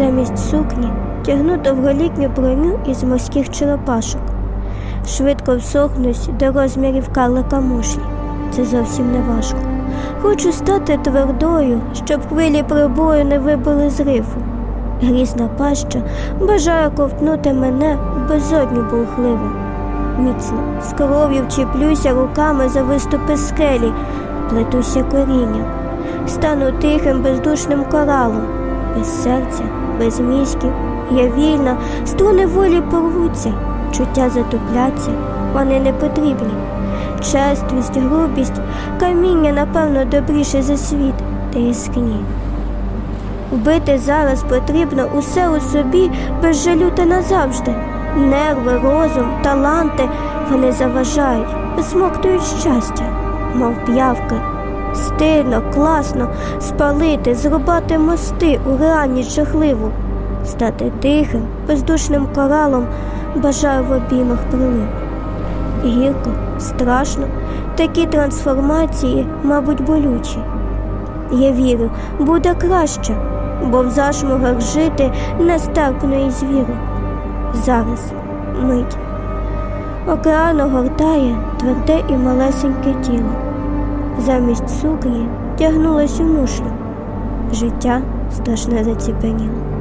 Замість сукні тягну довголітню броню із морських черепашок. Швидко всохнусь до розмірів карлика мушлі. Це зовсім не важко. Хочу стати твердою, щоб хвилі прибою не вибили з рифу. Грізна паща бажає ковтнути мене в безодню бурхливу. Міцно, з кров'ю вчіплюся руками за виступи скелі, плетуся корінням, стану тихим бездушним коралом, без серця, без мізків. Я вільна, струни волі порвуться, чуття затупляться, вони не потрібні. Чесність, грубість, каміння, напевно, добріше за світ та яскні. Вбити зараз потрібно усе у собі без жалю та назавжди. Нерви, розум, таланти вони заважають, смоктують щастя, мов п'явки. Стильно, класно спалити, зрубати мости у реальність жахливу, стати тихим, бездушним коралом, бажаю в обіймах прилип. Гірко, страшно, такі трансформації, мабуть, болючі. Я вірю, буде краще, бо в зашмугах жити нестерпно і звіру. Зараз мить. Океан огортає тверде і малесеньке тіло. Замість сукні тягнулась у мушлю. Життя страшне заціпеніло.